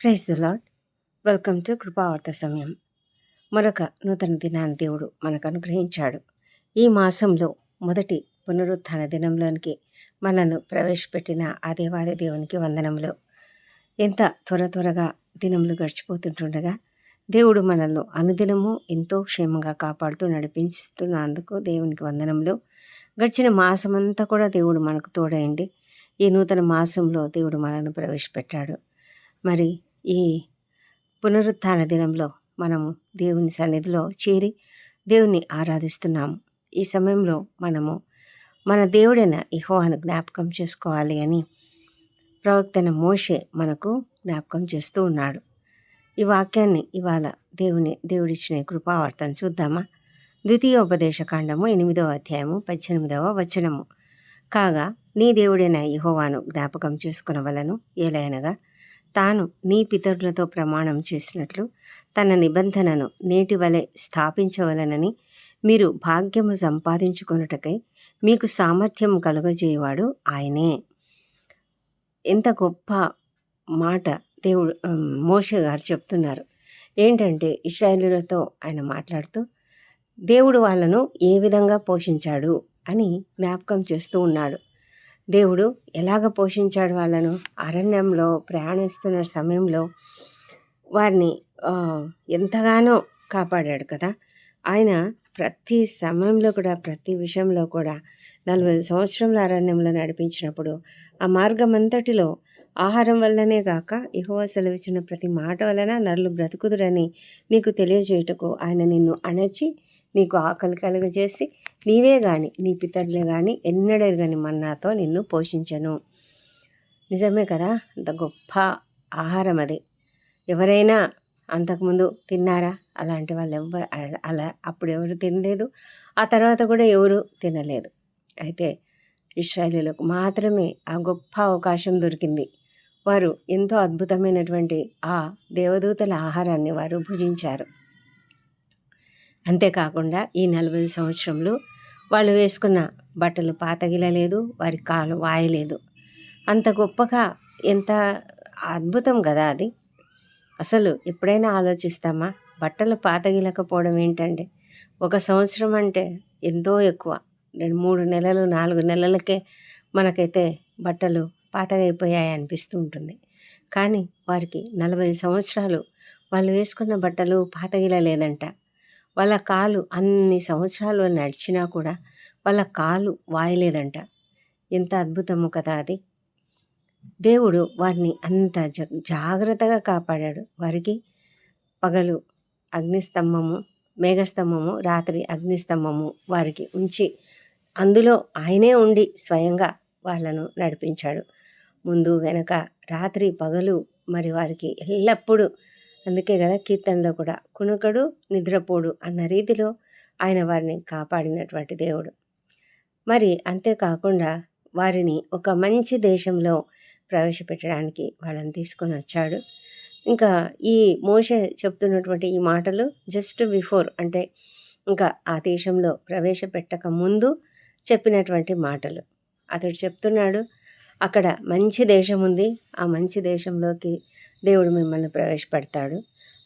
Praise Lord welcome to Kripavartha సమయం. మరొక నూతన దినాన్ని దేవుడు మనకు అనుగ్రహించాడు. ఈ మాసంలో మొదటి పునరుత్థాన దినంలోనికి మనను ప్రవేశపెట్టిన ఆ దేవాది దేవునికి వందనములు. ఎంత త్వర త్వరగా దినములు గడిచిపోతుంటుండగా దేవుడు మనల్ని అనుదినము ఎంతో క్షేమంగా కాపాడుతూ నడిపించుతున్నందుకు దేవునికి వందనములు. గడిచిన మాసమంతా కూడా దేవుడు మనకు తోడయండి ఈ నూతన మాసంలో దేవుడు మనల్ని ప్రవేశపెట్టాడు. మరి ఈ పునరుత్థాన దినంలో మనము దేవుని సన్నిధిలో చేరి దేవుని ఆరాధిస్తున్నాము. ఈ సమయంలో మనము మన దేవుడైన ఇహోవాను జ్ఞాపకం చేసుకోవాలి అని ప్రవక్తన మోషే మనకు జ్ఞాపకం చేస్తూ ఉన్నాడు. ఈ వాక్యాన్ని ఇవాళ దేవుని దేవుడిచ్చిన కృపావర్తను కృపావార్తను చూద్దామా? ద్వితీయోపదేశ కాండము ఎనిమిదవ అధ్యాయము పద్దెనిమిదవ వచనము. కాగా నీ దేవుడైన ఇహోవాను జ్ఞాపకం చేసుకునవలను ఏలైనగా తాను నీ పితరులతో ప్రమాణం చేసినట్లు తన నిబంధనను నేటి వలె స్థాపించవలనని మీరు భాగ్యము సంపాదించుకొనుటకై మీకు సామర్థ్యం కలుగజేయవాడు ఆయనే. ఎంత గొప్ప మాట దేవుడు మోషే గారు చెప్తున్నారు. ఏంటంటే ఇస్రాయేలులతో ఆయన మాట్లాడుతూ దేవుడు వాళ్ళను ఏ విధంగా పోషించాడు? అని జ్ఞాపకం చేస్తూ ఉన్నాడు. దేవుడు ఎలాగ పోషించాడు వాళ్ళను? అరణ్యంలో ప్రయాణిస్తున్న సమయంలో వారిని ఎంతగానో కాపాడాడు కదా? ఆయన ప్రతి సమయంలో కూడా ప్రతి విషయంలో కూడా నలభై సంవత్సరంలో అరణ్యంలో నడిపించినప్పుడు ఆ మార్గం అంతటిలో ఆహారం వల్లనే గాక ఇహోవ సెలవిచ్చిన ప్రతి మాట వలన నరులు బ్రతుకుదురని నీకు తెలియజేయటకు ఆయన నిన్ను అణచి నీకు ఆకలి కలుగజేసి నీవే గాని నీ పితరులే గాని ఎన్నడెరగని మన్నాతో నిన్ను పోషించను. నిజమే కదా? అంత గొప్ప ఆహారం అది. ఎవరైనా అంతకుముందు తిన్నారా? అలాంటి వాళ్ళు ఎవ్వ అలా అప్పుడు ఎవరు తినలేదు. ఆ తర్వాత కూడా ఎవరు తినలేదు. అయితే ఇస్రాయలీలకు మాత్రమే ఆ గొప్ప అవకాశం దొరికింది. వారు ఎంతో అద్భుతమైనటువంటి ఆ దేవదూతల ఆహారాన్ని వారు భుజించారు. అంతేకాకుండా ఈ నలభై సంవత్సరంలో వాళ్ళు వేసుకున్న బట్టలు పాతగిలలేదు వారి కాలు వాయలేదు అంత గొప్పగా ఎంత అద్భుతం కదా అది. అసలు ఎప్పుడైనా ఆలోచిస్తామా? బట్టలు పాతగిలకపోవడం ఏంటండి? ఒక సంవత్సరం అంటే ఎంతో ఎక్కువ. రెండు మూడు నెలలు నాలుగు నెలలకే మనకైతే బట్టలు పాతగైపోయాయి అనిపిస్తూ ఉంటుంది. కానీ వారికి నలభై సంవత్సరాలు వాళ్ళు వేసుకున్న బట్టలు పాతగిలలేదంట వాళ్ళ కాలు అన్ని సంవత్సరాలు నడిచినా కూడా వాళ్ళ కాలు వాయలేదంట. ఎంత అద్భుతము కదా అది. దేవుడు వారిని అంత జ జాగ్రత్తగా కాపాడాడు. వారికి పగలు అగ్నిస్తంభము మేఘస్తంభము రాత్రి అగ్నిస్తంభము వారికి ఉంచి అందులో ఆయనే ఉండి స్వయంగా వాళ్ళను నడిపించాడు. ముందు వెనక రాత్రి పగలు మరి వారికి ఎల్లప్పుడూ అందుకే కదా కీర్తనలో కూడా కునుకడు నిద్రపోడు అన్న రీతిలో ఆయన వారిని కాపాడినటువంటి దేవుడు. మరి అంతేకాకుండా వారిని ఒక మంచి దేశంలో ప్రవేశపెట్టడానికి వాళ్ళని తీసుకొని వచ్చాడు. ఇంకా ఈ మోష చెప్తున్నటువంటి ఈ మాటలు జస్ట్ బిఫోర్ అంటే ఇంకా ఆ దేశంలో ప్రవేశపెట్టక ముందు చెప్పినటువంటి మాటలు. అతడు చెప్తున్నాడు అక్కడ మంచి దేశం ఉంది ఆ మంచి దేశంలోకి దేవుడు మిమ్మల్ని ప్రవేశపెడతాడు.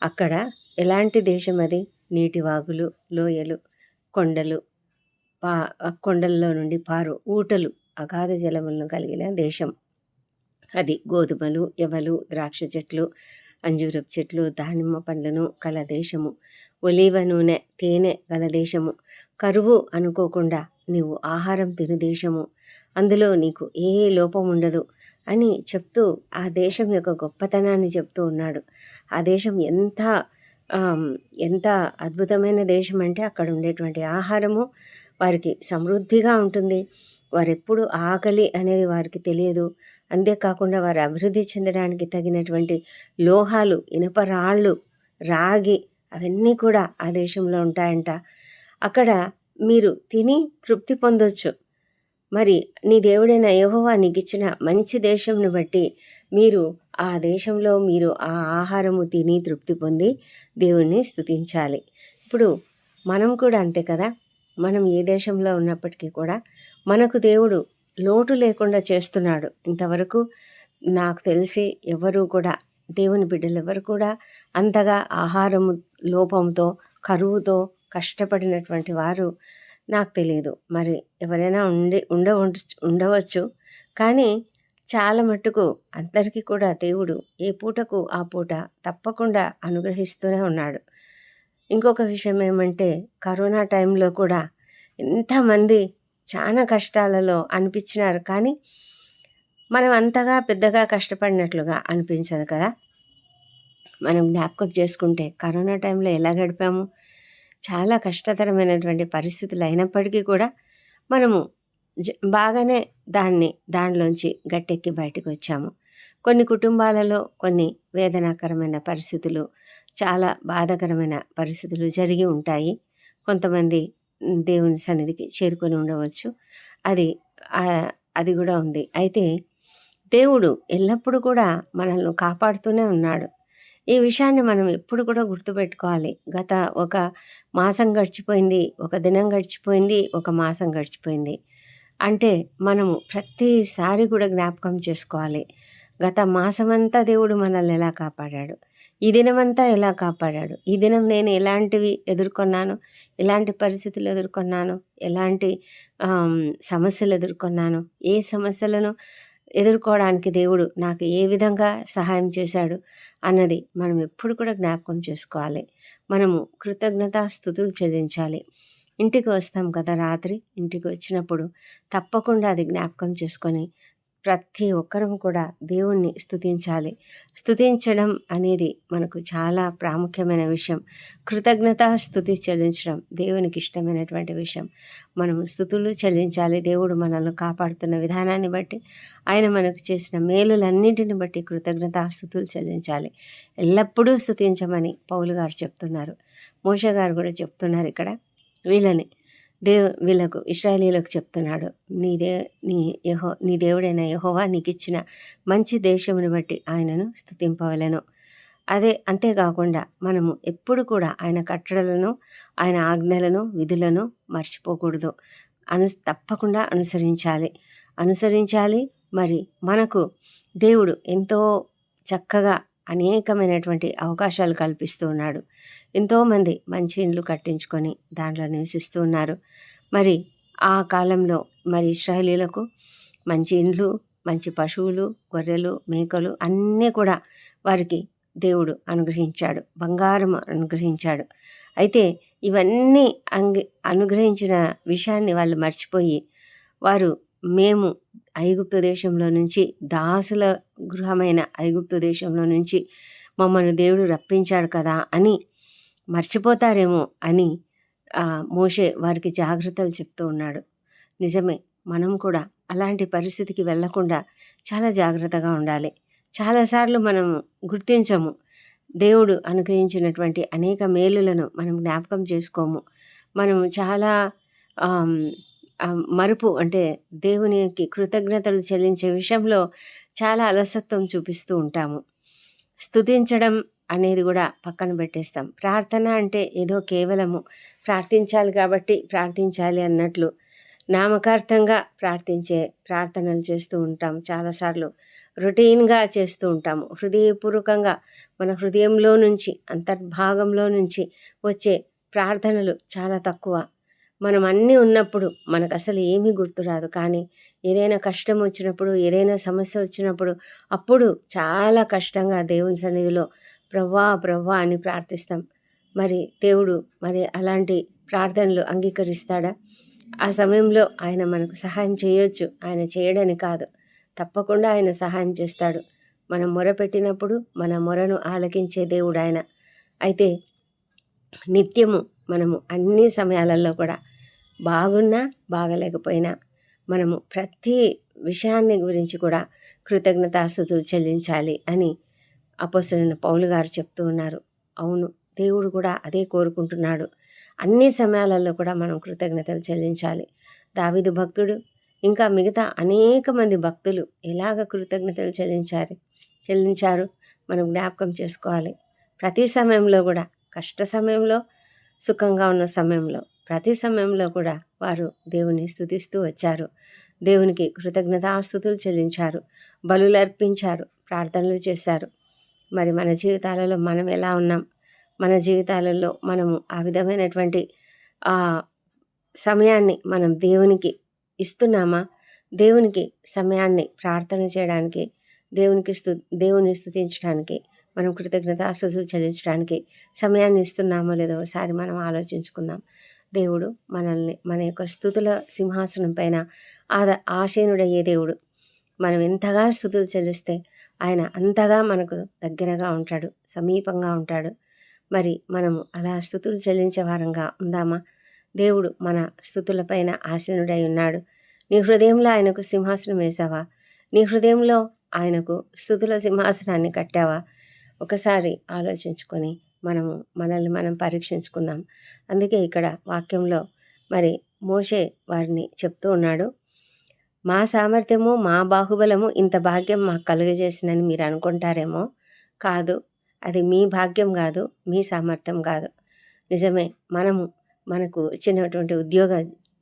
అక్కడ ఎలాంటి దేశం అది? నీటి వాగులు లోయలు కొండలు పా కొండల్లో నుండి పారు ఊటలు అగాధ జలములను కలిగిన దేశం అది. గోధుమలు ఎవలు ద్రాక్ష చెట్లు అంజూరపు చెట్లు దానిమ్మ పండ్లను కల దేశము. ఒలీవ నూనె తేనె గల దేశము. కరువు అనుకోకుండా నీవు ఆహారం తిను దేశము. అందులో నీకు ఏ లోపం ఉండదు అని చెప్తూ ఆ దేశం యొక్క గొప్పతనాన్ని చెప్తూ ఉన్నాడు. ఆ దేశం ఎంత ఎంత అద్భుతమైన దేశం అంటే అక్కడ ఉండేటువంటి ఆహారము వారికి సమృద్ధిగా ఉంటుంది. వారు ఎప్పుడు ఆకలి అనేది వారికి తెలియదు. అంతేకాకుండా వారు అభివృద్ధి చెందడానికి తగినటువంటి లోహాలు ఇనుప రాళ్ళు రాగి అవన్నీ కూడా ఆ దేశంలో ఉంటాయంట. అక్కడ మీరు తిని తృప్తి పొందొచ్చు. మరి నీ దేవుడైన యహోవా నీకిచ్చిన మంచి దేశంను బట్టి మీరు ఆ దేశంలో మీరు ఆ ఆహారము తిని తృప్తి పొంది దేవుణ్ణి స్థుతించాలి ఇప్పుడు మనం కూడా అంతే కదా? మనం ఏ దేశంలో ఉన్నప్పటికీ కూడా మనకు దేవుడు లోటు లేకుండా చేస్తున్నాడు. ఇంతవరకు నాకు తెలిసి ఎవరు కూడా దేవుని బిడ్డలు ఎవరు కూడా అంతగా ఆహారము లోపంతో కరువుతో కష్టపడినటువంటి వారు నాకు తెలియదు మరి ఎవరైనా ఉండి ఉండ ఉండవచ్చు. కానీ చాలా మట్టుకు అందరికీ కూడా దేవుడు ఏ పూటకు ఆ పూట తప్పకుండా అనుగ్రహిస్తూనే ఉన్నాడు. ఇంకొక విషయం ఏమంటే కరోనా టైంలో కూడా ఎంతమంది చాలా కష్టాలలో అనిపించినారు. కానీ మనం అంతగా పెద్దగా కష్టపడినట్లుగా అనిపించదు కదా. మనం జ్ఞాపకం చేసుకుంటే కరోనా టైంలో ఎలా గడిపాము? చాలా కష్టతరమైనటువంటి పరిస్థితులు అయినప్పటికీ కూడా మనము జ బాగానే దాన్ని దానిలోంచి గట్టెక్కి బయటకు వచ్చాము కొన్ని కుటుంబాలలో కొన్ని వేదనాకరమైన పరిస్థితులు చాలా బాధాకరమైన పరిస్థితులు జరిగి ఉంటాయి. కొంతమంది దేవుని సన్నిధికి చేరుకొని ఉండవచ్చు. అది అది కూడా ఉంది. అయితే దేవుడు ఎల్లప్పుడూ కూడా మనల్ని కాపాడుతూనే ఉన్నాడు. ఈ విషయాన్ని మనం ఎప్పుడు కూడా గుర్తుపెట్టుకోవాలి. గత ఒక మాసం గడిచిపోయింది ఒక దినం గడిచిపోయింది ఒక మాసం గడిచిపోయింది. అంటే మనము ప్రతిసారి కూడా జ్ఞాపకం చేసుకోవాలి. గత మాసమంతా దేవుడు మనల్ని ఎలా కాపాడాడు? ఈ దినమంతా ఎలా కాపాడాడు? ఈ దినం నేను ఎలాంటివి ఎదుర్కొన్నాను? ఎలాంటి పరిస్థితులు ఎదుర్కొన్నాను? ఎలాంటి సమస్యలు ఎదుర్కొన్నాను? ఏ సమస్యలను ఎదుర్కోవడానికి దేవుడు నాకు ఏ విధంగా సహాయం చేశాడు అన్నది మనం ఎప్పుడు కూడా జ్ఞాపకం చేసుకోవాలి. మనము కృతజ్ఞతా స్థుతులు చెల్లించాలి. ఇంటికి వస్తాం కదా రాత్రి ఇంటికి వచ్చినప్పుడు తప్పకుండా అది జ్ఞాపకం చేసుకొని ప్రతి ఒక్కరం కూడా దేవుణ్ణి స్థుతించాలి స్థుతించడం అనేది మనకు చాలా ప్రాముఖ్యమైన విషయం. కృతజ్ఞత స్థుతి చెల్లించడం దేవునికి ఇష్టమైనటువంటి విషయం. మనం స్థుతులు చెల్లించాలి. దేవుడు మనల్ని కాపాడుతున్న విధానాన్ని బట్టి ఆయన మనకు చేసిన మేలులన్నింటిని బట్టి కృతజ్ఞత స్థుతులు చెల్లించాలి. ఎల్లప్పుడూ స్థుతించమని పౌలు గారు చెప్తున్నారు. మోష గారు కూడా చెప్తున్నారు ఇక్కడ. వీళ్ళని దేవు వీళ్ళకు ఇస్రాయలీలకు చెప్తున్నాడు. నీ దే నీ యహో నీ దేవుడైన యహోవా నీకు ఇచ్చిన మంచి దేశముని బట్టి ఆయనను స్థుతింపవలను. అదే అంతేకాకుండా మనము ఎప్పుడు కూడా ఆయన కట్టడలను ఆయన ఆజ్ఞలను విధులను మర్చిపోకూడదు. అను తప్పకుండా అనుసరించాలి. అనుసరించాలి మరి మనకు దేవుడు ఎంతో చక్కగా అనేకమైనటువంటి అవకాశాలు కల్పిస్తూ ఉన్నాడు. ఎంతోమంది మంచి ఇండ్లు కట్టించుకొని దాంట్లో నివసిస్తూ ఉన్నారు. మరి ఆ కాలంలో మరి ఇస్రాయలీలకు మంచి ఇండ్లు మంచి పశువులు గొర్రెలు మేకలు అన్నీ కూడా వారికి దేవుడు అనుగ్రహించాడు బంగారం అనుగ్రహించాడు. అయితే ఇవన్నీ అంగి అనుగ్రహించిన విషయాన్ని వాళ్ళు మర్చిపోయి వారు మేము ఐగుప్తు దేశంలో నుంచి దాసుల గృహమైన ఐగుప్తు దేశంలో నుంచి మమ్మల్ని దేవుడు రప్పించాడు కదా అని మర్చిపోతారేమో అని మోషే వారికి జాగ్రత్తలు చెప్తూ ఉన్నాడు. నిజమే మనం కూడా అలాంటి పరిస్థితికి వెళ్ళకుండా చాలా జాగ్రత్తగా ఉండాలి. చాలాసార్లు మనం గుర్తించము. దేవుడు అనుగ్రహించినటువంటి అనేక మేలులను మనం జ్ఞాపకం చేసుకోము. మనం చాలా మరుపు అంటే దేవునికి కృతజ్ఞతలు చెల్లించే విషయంలో చాలా అలసత్వం చూపిస్తూ ఉంటాము. స్థుతించడం అనేది కూడా పక్కన పెట్టేస్తాం. ప్రార్థన అంటే ఏదో కేవలము. ప్రార్థించాలి కాబట్టి ప్రార్థించాలి అన్నట్లు నామకార్థంగా ప్రార్థించే ప్రార్థనలు చేస్తూ ఉంటాం చాలాసార్లు. రొటీన్గా చేస్తూ ఉంటాము హృదయపూర్వకంగా మన హృదయంలో నుంచి అంతర్భాగంలో నుంచి వచ్చే ప్రార్థనలు చాలా తక్కువ. మనం అన్నీ ఉన్నప్పుడు మనకు అసలు ఏమీ గుర్తురాదు కానీ ఏదైనా కష్టం వచ్చినప్పుడు ఏదైనా సమస్య వచ్చినప్పుడు అప్పుడు చాలా కష్టంగా దేవుని సన్నిధిలో ప్రవ్వా ప్రవ్వా అని ప్రార్థిస్తాం. మరి దేవుడు మరి అలాంటి ప్రార్థనలు అంగీకరిస్తాడా? ఆ సమయంలో ఆయన మనకు సహాయం చేయొచ్చు. ఆయన చేయడని కాదు. తప్పకుండా ఆయన సహాయం చేస్తాడు. మనం మొరపెట్టినప్పుడు మన మొరను ఆలకించే దేవుడు ఆయన. అయితే నిత్యము మనము అన్ని సమయాలలో కూడా బాగున్నా బాగలేకపోయినా మనము ప్రతి విషయాన్ని గురించి కూడా కృతజ్ఞతాస్థుతులు చెల్లించాలి అని అపోసరైన పౌలు గారు చెప్తూ ఉన్నారు. అవును దేవుడు కూడా అదే కోరుకుంటున్నాడు. అన్ని సమయాలలో కూడా మనం కృతజ్ఞతలు చెల్లించాలి. దావిదు భక్తుడు ఇంకా మిగతా అనేక మంది భక్తులు ఎలాగ కృతజ్ఞతలు చెల్లించారు? చెల్లించారు? మనం జ్ఞాపకం చేసుకోవాలి. ప్రతి సమయంలో కూడా కష్ట సమయంలో సుఖంగా ఉన్న సమయంలో ప్రతి సమయంలో కూడా వారు దేవుని స్థుతిస్తూ వచ్చారు. దేవునికి కృతజ్ఞతాస్తుతులు చెల్లించారు. బలులు అర్పించారు ప్రార్థనలు చేశారు. మరి మన జీవితాలలో మనం ఎలా ఉన్నాం? మన జీవితాలలో మనము ఆ విధమైనటువంటి ఆ సమయాన్ని మనం దేవునికి ఇస్తున్నామా? దేవునికి సమయాన్ని ప్రార్థన చేయడానికి దేవునికి స్తు దేవుని స్థుతించడానికి మనం కృతజ్ఞతాస్తుతులు చెల్లించడానికి సమయాన్ని ఇస్తున్నామో లేదో ఒకసారి మనం ఆలోచించుకుందాం. దేవుడు మనల్ని మన యొక్క స్థుతుల సింహాసనం పైన ఆద ఆశీనుడయ్యే దేవుడు. మనం ఎంతగా స్థుతులు చెల్లిస్తే ఆయన అంతగా మనకు దగ్గరగా ఉంటాడు సమీపంగా ఉంటాడు. మరి మనము అలా స్థుతులు చెల్లించే వారంగా ఉందామా? దేవుడు మన స్థుతులపైన ఆసీనుడై ఉన్నాడు. నీ హృదయంలో ఆయనకు సింహాసనం వేసావా నీ హృదయంలో ఆయనకు స్థుతుల సింహాసనాన్ని కట్టావా? ఒకసారి ఆలోచించుకొని మనము మనల్ని మనం పరీక్షించుకుందాం. అందుకే ఇక్కడ వాక్యంలో మరి మోషే వారిని చెప్తూ ఉన్నాడు. మా సామర్థ్యము మా బాహుబలము ఇంత భాగ్యం మాకు కలుగజేసిందని మీరు అనుకుంటారేమో? కాదు. అది మీ భాగ్యం కాదు మీ సామర్థ్యం కాదు. నిజమే. మనము మనకు ఇచ్చినటువంటి ఉద్యోగ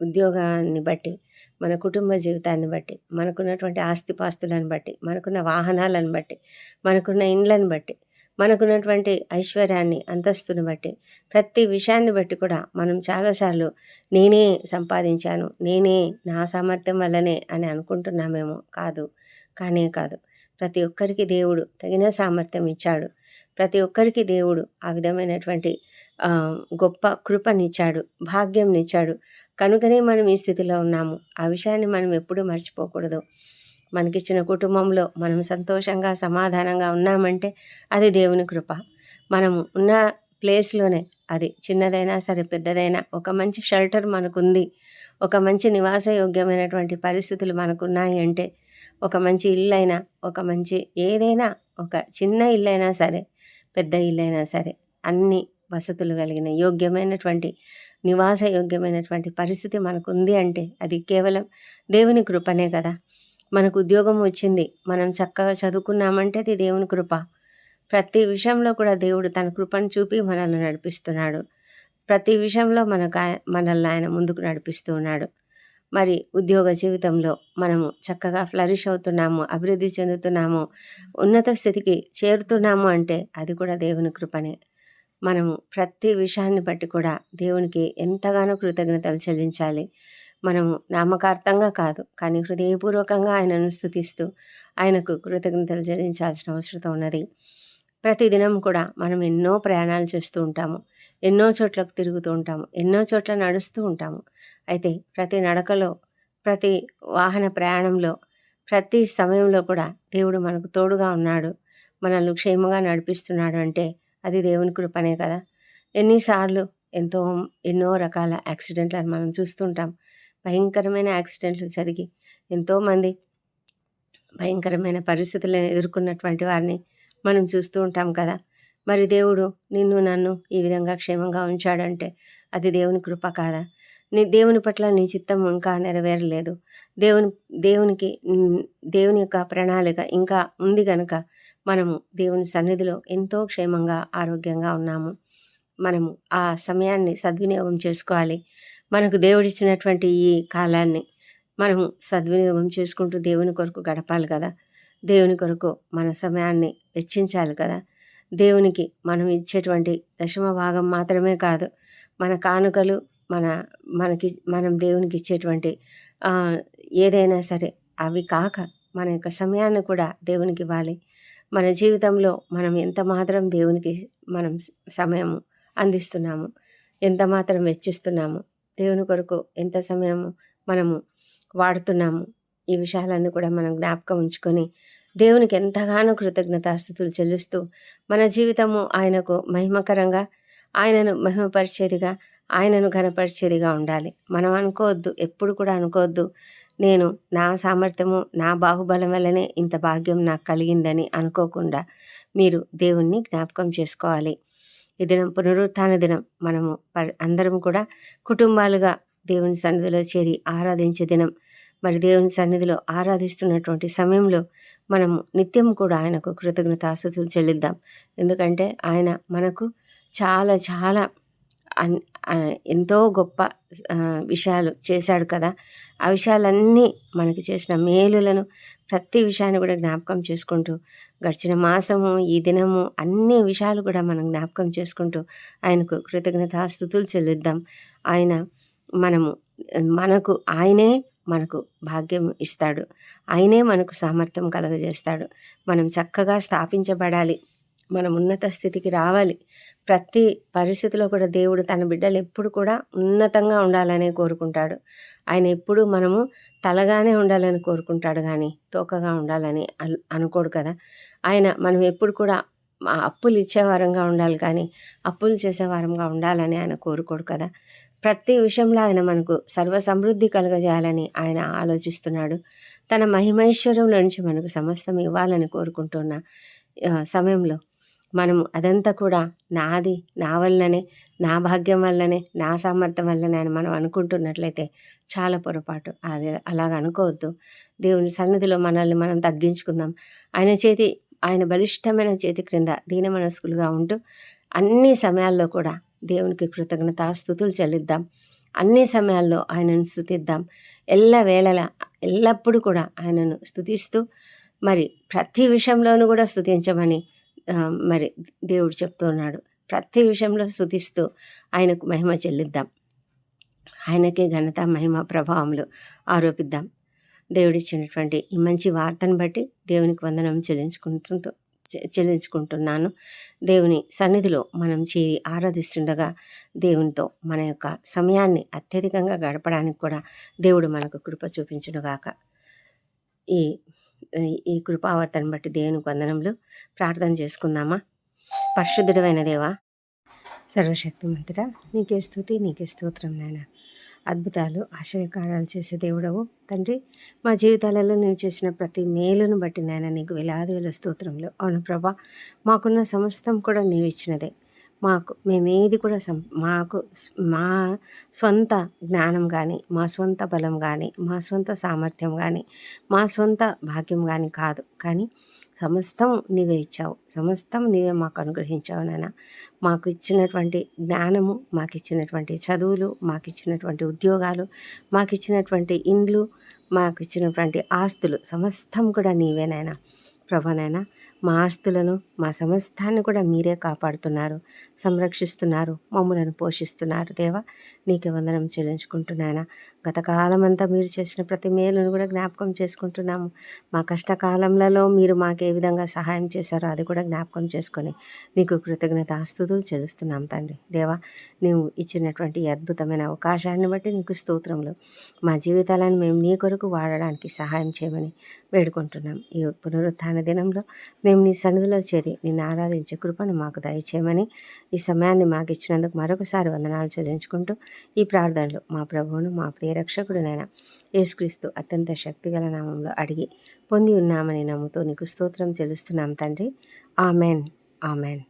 ఉద్యోగాన్ని బట్టి మన కుటుంబ జీవితాన్ని బట్టి మనకున్నటువంటి ఆస్తిపాస్తులను బట్టి మనకున్న వాహనాలను బట్టి మనకున్న ఇండ్లను బట్టి మనకున్నటువంటి ఐశ్వర్యాన్ని అంతస్తుని బట్టి ప్రతి విషయాన్ని బట్టి కూడా మనం చాలాసార్లు నేనే సంపాదించాను నేనే నా సామర్థ్యం వల్లనే అని అనుకుంటున్నామేమో కాదు కానే కాదు. ప్రతి ఒక్కరికి దేవుడు తగిన సామర్థ్యం ఇచ్చాడు. ప్రతి ఒక్కరికి దేవుడు ఆ విధమైనటువంటి గొప్ప కృపనిచ్చాడు భాగ్యంనిచ్చాడు. కనుకనే మనం ఈ స్థితిలో ఉన్నాము. ఆ విషయాన్ని మనం ఎప్పుడూ మర్చిపోకూడదు. మనకిచ్చిన కుటుంబంలో మనం సంతోషంగా సమాధానంగా ఉన్నామంటే అది దేవుని కృప. మనము ఉన్న ప్లేస్లోనే అది చిన్నదైనా సరే పెద్దదైనా ఒక మంచి షెల్టర్ మనకుంది. ఒక మంచి నివాసయోగ్యమైనటువంటి పరిస్థితులు మనకున్నాయి అంటే ఒక మంచి ఇల్లైనా ఒక మంచి ఏదైనా ఒక చిన్న ఇల్లైనా సరే పెద్ద ఇల్లైనా సరే అన్ని వసతులు కలిగిన యోగ్యమైనటువంటి నివాస యోగ్యమైనటువంటి పరిస్థితి మనకుంది అంటే అది కేవలం దేవుని కృపనే కదా. మనకు ఉద్యోగం వచ్చింది. మనం చక్కగా చదువుకున్నామంటే అది దేవుని కృప. ప్రతి విషయంలో కూడా దేవుడు తన కృపను చూపి మనల్ని నడిపిస్తున్నాడు. ప్రతి విషయంలో మనకు మనల్ని ఆయన ముందుకు నడిపిస్తూ ఉన్నాడు. మరి ఉద్యోగ జీవితంలో మనము చక్కగా ఫ్లరిష్ అవుతున్నాము అభివృద్ధి చెందుతున్నాము ఉన్నత స్థితికి చేరుతున్నాము అంటే అది కూడా దేవుని కృపనే. మనము ప్రతి విషయాన్ని బట్టి కూడా దేవునికి ఎంతగానో కృతజ్ఞతలు చెల్లించాలి. మనము నామకార్థంగా కాదు కానీ హృదయపూర్వకంగా ఆయనను స్థుతిస్తూ ఆయనకు కృతజ్ఞతలు చెల్లించాల్సిన అవసరం ఉన్నది. ప్రతిదినం కూడా మనం ఎన్నో ప్రయాణాలు చేస్తూ ఉంటాము ఎన్నో చోట్లకు తిరుగుతూ ఉంటాము ఎన్నో చోట్ల నడుస్తూ ఉంటాము. అయితే ప్రతి నడకలో ప్రతి వాహన ప్రయాణంలో ప్రతి సమయంలో కూడా దేవుడు మనకు తోడుగా ఉన్నాడు మనల్ని క్షేమంగా నడిపిస్తున్నాడు అంటే అది దేవుని కృపనే కదా. ఎన్నిసార్లు ఎంతో ఎన్నో రకాల యాక్సిడెంట్లను మనం చూస్తుంటాం భయంకరమైన యాక్సిడెంట్లు జరిగి ఎంతోమంది భయంకరమైన పరిస్థితులను ఎదుర్కొన్నటువంటి వారిని మనం చూస్తూ ఉంటాం కదా. మరి దేవుడు నిన్ను నన్ను ఈ విధంగా క్షేమంగా ఉంచాడంటే అది దేవుని కృప కాదా? నీ దేవుని పట్ల నీ చిత్తం ఇంకా నెరవేరలేదు. దేవుని దేవునికి దేవుని యొక్క ప్రణాళిక ఇంకా ఉంది కనుక మనము దేవుని సన్నిధిలో ఎంతో క్షేమంగా ఆరోగ్యంగా ఉన్నాము. మనము ఆ సమయాన్ని సద్వినియోగం చేసుకోవాలి. మనకు దేవుడిచ్చినటువంటి ఈ కాలాన్ని మనము సద్వినియోగం చేసుకుంటూ దేవుని కొరకు గడపాలి కదా. దేవుని కొరకు మన సమయాన్ని వెచ్చించాలి కదా. దేవునికి మనం ఇచ్చేటువంటి దశమ భాగం మాత్రమే కాదు మన కానుకలు మన మనకి మనం దేవునికి ఇచ్చేటువంటి ఏదైనా సరే అవి కాక మన యొక్క సమయాన్ని కూడా దేవునికి ఇవ్వాలి. మన జీవితంలో మనం ఎంత మాత్రం దేవునికి మనం సమయము అందిస్తున్నాము ఎంత మాత్రం వెచ్చిస్తున్నాము దేవుని కొరకు ఎంత సమయము మనము వాడుతున్నాము ఈ విషయాలన్నీ కూడా మనం జ్ఞాపకం ఉంచుకొని దేవునికి ఎంతగానో కృతజ్ఞతాస్థుతులు చెల్లిస్తూ మన జీవితము ఆయనకు మహిమకరంగా ఆయనను మహిమపరిచేదిగా ఆయనను ఘనపరిచేదిగా ఉండాలి. మనం అనుకోవద్దు ఎప్పుడు కూడా అనుకోవద్దు నేను నా సామర్థ్యము నా బాహుబలం వల్లనే ఇంత భాగ్యం నాకు కలిగిందని అనుకోకుండా మీరు దేవుణ్ణి జ్ఞాపకం చేసుకోవాలి. ఈ దినం పునరుత్థాన దినం. మనము అందరం కూడా కుటుంబాలుగా దేవుని సన్నిధిలో చేరి ఆరాధించే దినం. మరి దేవుని సన్నిధిలో ఆరాధిస్తున్నటువంటి సమయంలో మనము నిత్యం కూడా ఆయనకు కృతజ్ఞతాస్తుతులు చెల్లిద్దాం. ఎందుకంటే ఆయన మనకు చాలా చాలా ఎంతో గొప్ప విషయాలు చేశాడు కదా. ఆ విషయాలన్నీ మనకి చేసిన మేలులను ప్రతి విషయాన్ని కూడా జ్ఞాపకం చేసుకుంటూ గడిచిన మాసము ఈ దినము అన్ని విషయాలు కూడా మనం జ్ఞాపకం చేసుకుంటూ ఆయనకు కృతజ్ఞతాస్థుతులు చెల్లిద్దాం. ఆయన మనము మనకు ఆయనే మనకు భాగ్యం ఇస్తాడు. ఆయనే మనకు సామర్థ్యం కలగజేస్తాడు. మనం చక్కగా స్థాపించబడాలి. మనం ఉన్నత స్థితికి రావాలి. ప్రతి పరిస్థితిలో కూడా దేవుడు తన బిడ్డలు ఎప్పుడు కూడా ఉన్నతంగా ఉండాలనే కోరుకుంటాడు. ఆయన ఎప్పుడు మనము తలగానే ఉండాలని కోరుకుంటాడు కానీ తోకగా ఉండాలని అనుకోడు కదా. ఆయన మనం ఎప్పుడు కూడా మా అప్పులు ఇచ్చేవారంగా ఉండాలి కానీ అప్పులు చేసేవారంగా ఉండాలని ఆయన కోరుకోడు కదా. ప్రతి విషయంలో ఆయన మనకు సర్వ సమృద్ధి కలుగజేయాలని ఆయన ఆలోచిస్తున్నాడు. తన మహిమైశ్వర్యంలో నుంచి మనకు సమస్తం ఇవ్వాలని కోరుకుంటున్న సమయంలో మనము అదంతా కూడా నాది నా వల్లనే నా భాగ్యం వల్లనే నా సామర్థ్యం వల్లనే అని మనం అనుకుంటున్నట్లయితే చాలా పొరపాటు. అది అలాగ అనుకోవద్దు. దేవుని సన్నిధిలో మనల్ని మనం తగ్గించుకుందాం. ఆయన చేతి ఆయన బలిష్టమైన చేతి క్రింద దీన మనస్కులుగా ఉంటూ అన్ని సమయాల్లో కూడా దేవునికి కృతజ్ఞతాస్థుతులు చెల్లిద్దాం. అన్ని సమయాల్లో ఆయనను స్థుతిద్దాం. ఎల్ల వేళలా ఎల్లప్పుడూ కూడా ఆయనను స్థుతిస్తూ మరి ప్రతి విషయంలోనూ కూడా స్థుతించమని మరి దేవుడు చెప్తున్నాడు. ప్రతి విషయంలో స్థుతిస్తూ ఆయనకు మహిమ చెల్లిద్దాం. ఆయనకే ఘనత మహిమ ప్రభావంలో ఆరోపిద్దాం. దేవుడిచ్చినటువంటి ఈ మంచి వార్తను బట్టి దేవునికి వందనం చెల్లించుకుంటు చెల్లించుకుంటున్నాను. దేవుని సన్నిధిలో మనం చేరి ఆరాధిస్తుండగా దేవునితో మన యొక్క సమయాన్ని అత్యధికంగా గడపడానికి కూడా దేవుడు మనకు కృప చూపించునుగాక. ఈ ఈ కృపావర్తను బట్టి దేవుని వందనములు. ప్రార్థన చేసుకుందామా? పరిశుద్ధుడమైన దేవా సర్వశక్తిమంతుడా నీకే స్థుతి నీకే స్తోత్రం నాయన. అద్భుతాలు ఆశ్చర్యకారాలు చేసే దేవుడవు. తండ్రి మా జీవితాలలో నేను చేసిన ప్రతి మేలును బట్టి నాయన నీకు వేలాది వేల స్తోత్రంలో అవును ప్రభా మాకున్న సమస్తం కూడా నీవు ఇచ్చినదే. మాకు మేమేది కూడా సం మాకు మా స్వంత జ్ఞానం కానీ మా స్వంత బలం కానీ మా స్వంత సామర్థ్యం కానీ మా స్వంత భాగ్యం కానీ కాదు. కానీ సమస్తం నీవే ఇచ్చావు. సమస్తం నీవే మాకు అనుగ్రహించావు నాన్న. మాకు ఇచ్చినటువంటి జ్ఞానము మాకు ఇచ్చినటువంటి చదువులు మాకు ఇచ్చినటువంటి ఉద్యోగాలు మాకు ఇచ్చినటువంటి ఇండ్లు మాకు ఇచ్చినటువంటి ఆస్తులు సమస్తం కూడా నీవేనాయన ప్రభానైనా మా ఆస్తులను మా సమస్తాన్ని కూడా మీరే కాపాడుతున్నారు సంరక్షిస్తున్నారు మమ్మలను పోషిస్తున్నారు దేవా. నీకే వందనం చెల్లించుకుంటున్నాయన గతకాలమంతా అంతా మీరు చేసిన ప్రతి మేలును కూడా జ్ఞాపకం చేసుకుంటున్నాము. మా కష్టకాలంలో మీరు మాకు ఏ విధంగా సహాయం చేశారో అది కూడా జ్ఞాపకం చేసుకొని నీకు కృతజ్ఞత ఆస్తుతులు చెల్లిస్తున్నాం తండ్రి. దేవా నీవు ఇచ్చినటువంటి అద్భుతమైన అవకాశాన్ని బట్టి నీకు స్తోత్రములు. మా జీవితాలను మేము నీ కొరకు వాడడానికి సహాయం చేయమని వేడుకుంటున్నాం. ఈ పునరుత్థాన దినంలో మేము నీ సన్నిధిలో చేరి నిన్ను ఆరాధించే కృపను మాకు దయచేయమని ఈ సమయాన్ని మాకు ఇచ్చినందుకు మరొకసారి వందనాలు చెల్లించుకుంటూ ఈ ప్రార్థనలు మా ప్రభువును మా ప్రియరక్షకుడునైన యేసుక్రీస్తు అత్యంత శక్తిగల నామంలో అడిగి పొంది ఉన్నామని నమ్ముతూ నీకు స్తోత్రం చెల్లిస్తున్నాం తండ్రి. ఆమెన్. ఆమెన్.